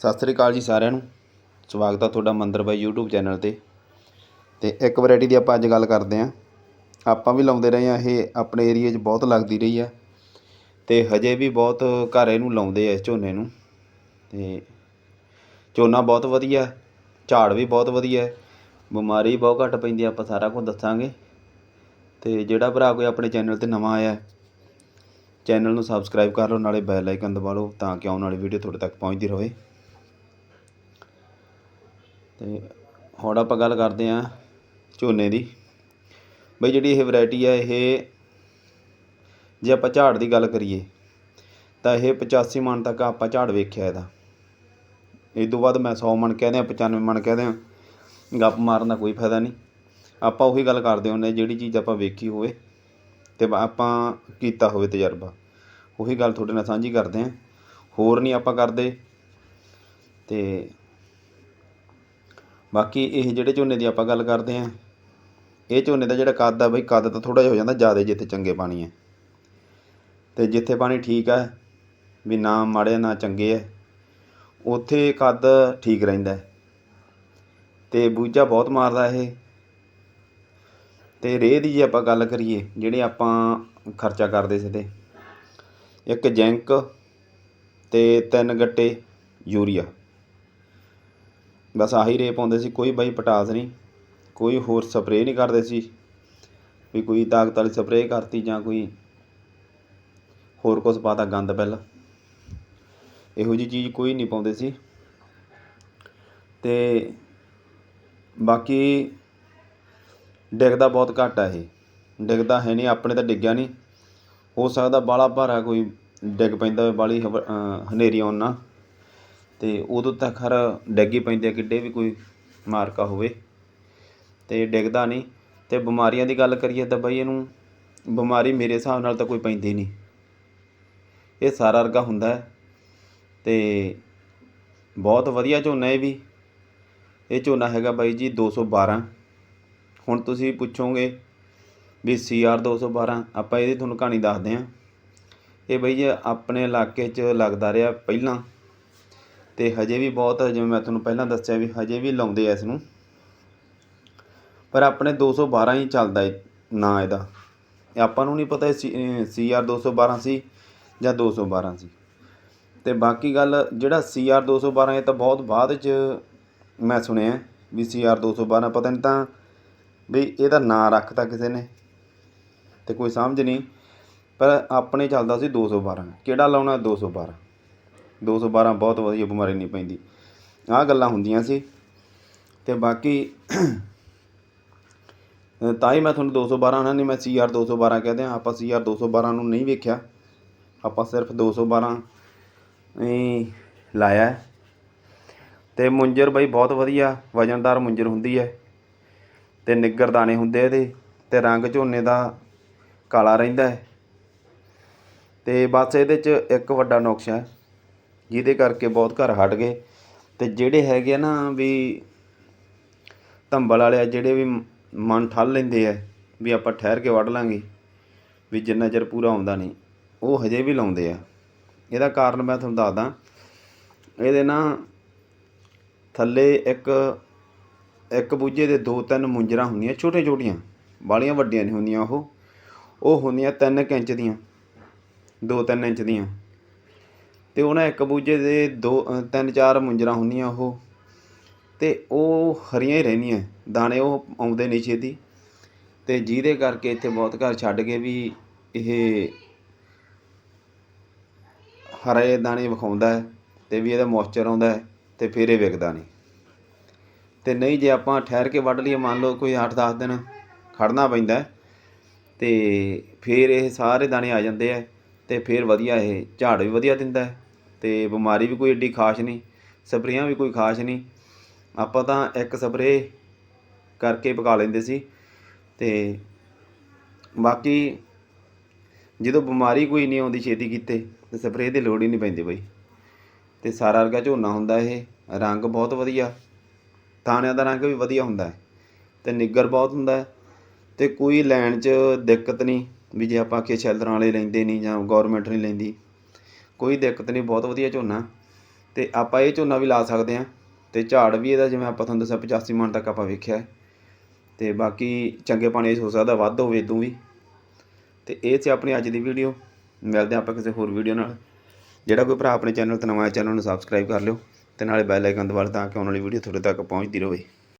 ਸਤਿ ਸ੍ਰੀ ਅਕਾਲ ਜੀ ਸਾਰਿਆਂ ਨੂੰ। ਸਵਾਗਤ ਆ ਤੁਹਾਡਾ ਮੰਦਰ ਬਾਈ YouTube ਚੈਨਲ ਤੇ। ਤੇ ਇੱਕ ਵੈਰਾਈਟੀ ਦੀ ਆਪਾਂ ਅੱਜ ਗੱਲ ਕਰਦੇ ਆਂ ਆਪਾਂ ਵੀ ਲਾਉਂਦੇ ਰਹੇ ਆ ਇਹ ਆਪਣੇ ਏਰੀਆ 'ਚ ਬਹੁਤ ਲੱਗਦੀ ਰਹੀ ਆ ਤੇ ਹਜੇ ਵੀ ਬਹੁਤ ਘਰ ਇਹਨੂੰ ਲਾਉਂਦੇ ਆ ਇਸ ਝੋਨੇ ਨੂੰ। ਤੇ ਝੋਨਾ ਬਹੁਤ ਵਧੀਆ ਝਾੜ ਵੀ ਬਹੁਤ ਵਧੀਆ ਬਿਮਾਰੀ ਬਹੁਤ ਘੱਟ ਪੈਂਦੀ ਆ, ਆਪਾਂ ਸਾਰਾ ਕੁਝ ਦੱਸਾਂਗੇ। ਤੇ ਜਿਹੜਾ ਭਰਾ ਕੋਈ ਆਪਣੇ ਚੈਨਲ ਤੇ ਨਵਾਂ ਆਇਆ ਚੈਨਲ ਨੂੰ ਸਬਸਕ੍ਰਾਈਬ ਕਰ ਲਓ ਨਾਲੇ ਬੈਲ ਆਈਕਨ ਦਬਾ ਲਓ ਤਾਂ ਕਿ ਆਉਣ ਵਾਲੀ ਵੀਡੀਓ ਤੁਹਾਡੇ ਤੱਕ ਪਹੁੰਚਦੀ ਰਹੇ। ਤੇ ਹੁਣ ਆਪਾਂ ਗੱਲ ਕਰਦੇ ਹਾਂ ਝੋਨੇ ਦੀ। ਬਈ ਜਿਹੜੀ ਇਹ ਵੈਰਾਈਟੀ ਆ, ਇਹ ਜੇ ਆਪਾਂ ਝਾੜ ਦੀ ਗੱਲ ਕਰੀਏ, ਤਾਂ ਇਹ 85 ਮਣ ਤੱਕ ਆਪਾਂ ਝਾੜ ਵੇਖਿਆ ਇਹਦਾ। ਇਹ ਤੋਂ ਬਾਅਦ ਮੈਂ 100 ਮਣ ਕਹਦੇ ਆ 95 ਮਣ ਕਹਦੇ ਆ ਗੱਪ ਮਾਰਨ ਦਾ ਕੋਈ ਫਾਇਦਾ ਨਹੀਂ। ਆਪਾਂ ਉਹੀ ਗੱਲ ਕਰਦੇ ਹੁੰਦੇ ਜਿਹੜੀ ਚੀਜ਼ ਆਪਾਂ ਵੇਖੀ ਹੋਵੇ ਤੇ ਆਪਾਂ ਕੀਤਾ ਹੋਵੇ ਤਜਰਬਾ। ਉਹੀ ਗੱਲ ਤੁਹਾਡੇ ਨਾਲ ਸਾਂਝੀ ਕਰਦੇ ਆਂ ਹੋਰ ਨਹੀਂ ਆਪਾਂ ਕਰਦੇ। ਤੇ ਬਾਕੀ ਇਹ ਜਿਹੜੇ ਝੋਨੇ ਦੀ ਆਪਾਂ ਗੱਲ ਕਰਦੇ ਹਾਂ, ਇਹ ਝੋਨੇ ਦਾ ਜਿਹੜਾ ਕੱਦ ਆ ਬਈ, ਕੱਦ ਤਾਂ ਥੋੜਾ ਜਿਹਾ ਹੋ ਜਾਂਦਾ ਜ਼ਿਆਦਾ ਜਿੱਥੇ ਚੰਗੇ ਪਾਣੀ ਹੈ। ਤੇ ਜਿੱਥੇ ਪਾਣੀ ਠੀਕ ਹੈ ਵੀ ਨਾ ਮਾੜੇ, ਨਾ ਚੰਗੇ ਹੈ ਉੱਥੇ ਕੱਦ ਠੀਕ ਰਹਿੰਦਾ ਹੈ। ਤੇ ਬੂਝਾ ਬਹੁਤ ਮਾਰਦਾ ਇਹ। ਤੇ ਰੇਹ ਦੀ ਜੇ ਆਪਾਂ ਗੱਲ ਕਰੀਏ, ਜਿਹੜੇ ਆਪਾਂ ਖਰਚਾ ਕਰਦੇ ਸੀ ਤੇ ਇੱਕ ਜੈਂਕ ਤੇ ਤਿੰਨ ਗੱਟੇ ਯੂਰੀਆ। ਬਸ ਆਹੀ ਰੇ ਪਾਉਂਦੇ ਸੀ, ਕੋਈ ਬਾਈ ਪਟਾਸ ਨਹੀਂ, ਕੋਈ ਹੋਰ ਸਪਰੇਅ ਨਹੀਂ ਕਰਦੇ ਸੀ, ਵੀ ਕੋਈ ਤਾਕਤ ਵਾਲੀ ਸਪਰੇਅ ਕਰਤੀ ਜਾਂ ਕੋਈ ਹੋਰ ਕੁਝ ਪਾਤਾ ਗੰਦ ਪਹਿਲਾਂ। ਇਹੋ ਜੀ ਚੀਜ਼ ਕੋਈ ਨਹੀਂ ਪਾਉਂਦੇ ਸੀ। ਤੇ ਬਾਕੀ ਡਿੱਗਦਾ ਬਹੁਤ ਘੱਟ ਆ ਇਹ। ਡਿੱਗਦਾ ਹੈ ਨਹੀਂ, ਆਪਣੇ ਤਾਂ ਡਿੱਗਿਆ ਨਹੀਂ। ਹੋ ਸਕਦਾ ਬਾਲਾ ਭਾਰਾ ਕੋਈ ਡਿੱਗ ਪੈਂਦਾ ਹੋਵੇ ਬਾਲੀ ਹਵ- ਹਨੇਰੀ ਆਉਣ ਨਾਲ। ਅਤੇ ਉਦੋਂ ਤਾਂ ਖਰ ਡਿੱਗ ਹੀ ਪੈਂਦੇ ਆ, ਕਿੱਡੇ ਵੀ ਕੋਈ ਮਾਰਕਾ ਹੋਵੇ। ਅਤੇ ਡਿੱਗਦਾ ਨਹੀਂ। ਅਤੇ ਬਿਮਾਰੀਆਂ ਦੀ ਗੱਲ ਕਰੀਏ ਤਾਂ ਬਈ ਇਹਨੂੰ ਬਿਮਾਰੀ ਮੇਰੇ ਹਿਸਾਬ ਨਾਲ ਤਾਂ ਕੋਈ ਪੈਂਦੀ ਨਹੀਂ। ਇਹ ਸਾਰਾ ਵਰਗਾ ਹੁੰਦਾ ਅਤੇ ਬਹੁਤ ਵਧੀਆ ਝੋਨਾ ਇਹ ਵੀ। ਇਹ ਝੋਨਾ ਹੈਗਾ ਬਾਈ ਜੀ 212 ਹੁਣ ਤੁਸੀਂ ਪੁੱਛੋਗੇ ਵੀ CR 212 ਆਪਾਂ ਇਹਦੀ ਤੁਹਾਨੂੰ ਕਹਾਣੀ ਦੱਸਦੇ ਹਾਂ। ਇਹ ਬਈ ਜੀ ਆਪਣੇ ਇਲਾਕੇ 'ਚ ਲੱਗਦਾ ਰਿਹਾ ਪਹਿਲਾਂ। ਤੇ ਹਜੇ ਵੀ ਬਹੁਤ, ਜਿਵੇਂ ਮੈਂ ਤੁਹਾਨੂੰ ਪਹਿਲਾਂ ਦੱਸਿਆ ਵੀ ਹਜੇ ਵੀ ਲਾਉਂਦੇ ਆ ਇਸ ਨੂੰ ਪਰ ਆਪਣੇ 212 ਹੀ ਚੱਲਦਾ ਏ ਨਾਂ ਇਹਦਾ। ਆਪਾਂ ਨੂੰ ਨਹੀਂ ਪਤਾ ਇਹ CR 212 ਸੀ ਜਾਂ 212 ਸੀ ਤੇ ਬਾਕੀ ਗੱਲ ਜਿਹੜਾ CR 212 ਇਹ ਤਾਂ ਬਹੁਤ ਬਾਅਦ ਚ ਮੈਂ ਸੁਣਿਆ ਵੀ CR 212 ਪਤਾ ਨਹੀਂ ਤਾਂ ਵੀ ਇਹਦਾ ਨਾਂ ਰੱਖਤਾ ਕਿਸੇ ਨੇ। ਤੇ ਕੋਈ ਸਮਝ ਨਹੀਂ, ਪਰ ਆਪਣੇ ਚੱਲਦਾ ਸੀ 212 ਕਿਹੜਾ ਲਾਉਣਾ 212 212 ਬਹੁਤ ਵਧੀਆ ਬਿਮਾਰੀ ਨਹੀਂ ਪੈਂਦੀ। ਆਹ ਗੱਲਾਂ ਹੁੰਦੀਆਂ ਸੀ। ਤੇ ਬਾਕੀ ਤਾਂ ਹੀ ਮੈਂ ਤੁਹਾਨੂੰ 212 ਨਾ ਨਹੀਂ, ਮੈਂ CR 212 ਕਹਦੇ ਆ ਆਪਾਂ CR 212 ਨੂੰ ਨਹੀਂ ਵੇਖਿਆ। ਆਪਾਂ ਸਿਰਫ 212 ਹੀ ਲਾਇਆ। ਹੈ। ਤੇ ਮੁੰਜਰ ਬਈ ਬਹੁਤ ਵਧੀਆ, ਵਜਨਦਾਰ ਮੁੰਜਰ ਹੁੰਦੀ ਹੈ। ਤੇ ਨਿੱਗਰ ਦਾਣੇ ਹੁੰਦੇ ਇਹਦੇ। ਤੇ ਰੰਗ ਝੋਨੇ ਦਾ ਕਾਲਾ ਰਹਿੰਦਾ ਹੈ। ਤੇ ਬਸ ਇਹਦੇ 'ਚ ਇੱਕ ਵੱਡਾ ਨੁਕਸ ਹੈ। ਜਿਹਦੇ ਕਰਕੇ ਬਹੁਤ ਘਰ ਹਟ ਗਏ। ਤੇ ਜਿਹੜੇ ਹੈਗੇ ਆ ਨਾ ਵੀ ਧੰਬਲ ਵਾਲੇ ਆ, ਜਿਹੜੇ ਵੀ ਮਨ ਠੱਲ ਲੈਂਦੇ ਆ ਵੀ ਆਪਾਂ ਠਹਿਰ ਕੇ ਵੱਢ ਲਾਂਗੇ, ਵੀ ਜਿੰਨਾ ਚਿਰ ਪੂਰਾ ਆਉਂਦਾ ਨਹੀਂ, ਉਹ ਹਜੇ ਵੀ ਲਾਉਂਦੇ ਆ। ਇਹਦਾ ਕਾਰਨ ਮੈਂ ਤੁਹਾਨੂੰ ਦੱਸਦਾ। ਇਹਦੇ ਨਾ ਥੱਲੇ ਇੱਕ ਇੱਕ ਬੂਝੇ ਦੇ ਦੋ ਤਿੰਨ ਮੁੰਜਰਾਂ ਹੁੰਦੀਆਂ ਛੋਟੇ ਛੋਟੀਆਂ ਬਾਲੀਆਂ ਵੱਡੀਆਂ ਨਹੀਂ ਹੁੰਦੀਆਂ ਉਹ। ਉਹ ਹੁੰਦੀਆਂ 3 ਇੰਚ ਦੀਆਂ 2-3 ਇੰਚ ਦੀਆਂ। ਅਤੇ ਉਹਨਾਂ ਇੱਕ ਬੂਝੇ ਦੇ ਦੋ ਤਿੰਨ ਚਾਰ ਮੁੰਜਰਾਂ ਹੁੰਦੀਆਂ ਉਹ। ਅਤੇ ਉਹ ਹਰੀਆਂ ਹੀ ਰਹਿੰਦੀਆਂ, ਦਾਣੇ ਉਹ ਆਉਂਦੇ ਨਹੀਂ ਛੇਤੀ। ਅਤੇ ਜਿਹਦੇ ਕਰਕੇ ਇੱਥੇ ਬਹੁਤ ਘਰ ਛੱਡ ਕੇ ਵੀ ਇਹ ਹਰੇ ਦਾਣੇ ਵਿਖਾਉਂਦਾ ਹੈ ਤੇ ਵੀ ਇਹਦਾ ਮੋਇਸਚਰ ਆਉਂਦਾ ਅਤੇ ਫਿਰ ਇਹ ਵਿਕਦਾ ਨਹੀਂ। ਅਤੇ ਨਹੀਂ ਜੇ ਆਪਾਂ ਠਹਿਰ ਕੇ ਵੱਢ ਲਈਏ, ਮੰਨ ਲਓ ਕੋਈ 8-10 ਦਿਨ ਖੜਨਾ ਪੈਂਦਾ ਅਤੇ ਫਿਰ ਇਹ ਸਾਰੇ ਦਾਣੇ ਆ ਜਾਂਦੇ ਆ ਅਤੇ ਫਿਰ ਵਧੀਆ ਇਹ ਝਾੜ ਵੀ ਵਧੀਆ ਦਿੰਦਾ ਹੈ ਤੇ ਬਿਮਾਰੀ ਵੀ ਕੋਈ ਐਡੀ ਖਾਸ ਨਹੀਂ, ਸਪਰੇਆਂ ਵੀ ਕੋਈ ਖਾਸ ਨਹੀਂ। ਆਪਾਂ ਤਾਂ ਇੱਕ ਸਪਰੇਅ ਕਰਕੇ ਪਕਾ ਲੈਂਦੇ ਸੀ ਅਤੇ ਬਾਕੀ ਜਦੋਂ ਬਿਮਾਰੀ ਕੋਈ ਨਹੀਂ ਆਉਂਦੀ ਛੇਤੀ ਕੀਤੇ, ਤੇ ਸਪਰੇਅ ਦੀ ਲੋੜ ਹੀ ਨਹੀਂ ਪੈਂਦੀ ਬਈ। ਤੇ ਸਾਰਾ ਵਰਗਾ ਝੋਨਾ ਹੁੰਦਾ ਇਹ, ਰੰਗ ਬਹੁਤ ਵਧੀਆ ਦਾਣਿਆਂ ਦਾ ਰੰਗ ਵੀ ਵਧੀਆ ਹੁੰਦਾ ਹੈ ਤੇ ਨਿੱਗਰ ਬਹੁਤ ਹੁੰਦਾ ਹੈ ਤੇ ਕੋਈ ਲੈਣ 'ਚ ਦਿੱਕਤ ਨਹੀਂ। ਵੀ ਜੇ ਆਪਾਂ ਆਖੀਏ ਸ਼ੈਲਰਾਂ ਵਾਲੇ ਲੈਂਦੇ ਨਹੀਂ ਜਾਂ ਗਵਰਨਮੈਂਟ ਨਹੀਂ ਲੈਂਦੀ, ਕੋਈ ਦਿੱਕਤ ਨਹੀਂ, ਬਹੁਤ ਵਧੀਆ ਝੋਨਾ। ਤੇ ਆਪਾਂ ਇਹ ਝੋਨਾ ਵੀ ਲਾ ਸਕਦੇ ਹਾਂ ਤੇ ਝਾੜ ਵੀ ਇਹਦਾ ਜਿਵੇਂ ਆਪਾਂ ਤੁਹਾਨੂੰ ਦੱਸਿਆ 85 ਮਣ ਤੱਕ ਆਪਾਂ ਵੇਖਿਆ ਹੈ। ਤੇ ਬਾਕੀ ਚੰਗੇ ਪਾਣੀ ਹੋ ਸਕਦਾ ਵੱਧ ਹੋਵੇ ਇਦੋਂ ਵੀ। ਤੇ ਇਹ ਸੀ ਆਪਣੀ ਅੱਜ ਦੀ ਵੀਡੀਓ ਮਿਲਦੇ ਹਾਂ ਆਪਾਂ ਕਿਸੇ ਹੋਰ ਵੀਡੀਓ ਨਾਲ। ਜਿਹੜਾ ਕੋਈ ਭਰਾ ਆਪਣੇ ਚੈਨਲ ਤੇ ਨਵਾਂ ਹੈ ਚੈਨਲ ਨੂੰ ਸਬਸਕ੍ਰਾਈਬ ਕਰ ਲਿਓ ਤੇ ਨਾਲੇ ਬੈਲ ਆਈਕਨ ਦਬਾ ਲਓ ਤਾਂ ਕਿ ਆਉਣ ਵਾਲੀ ਵੀਡੀਓ ਤੁਹਾਡੇ ਤੱਕ ਪਹੁੰਚਦੀ ਰਹੇ।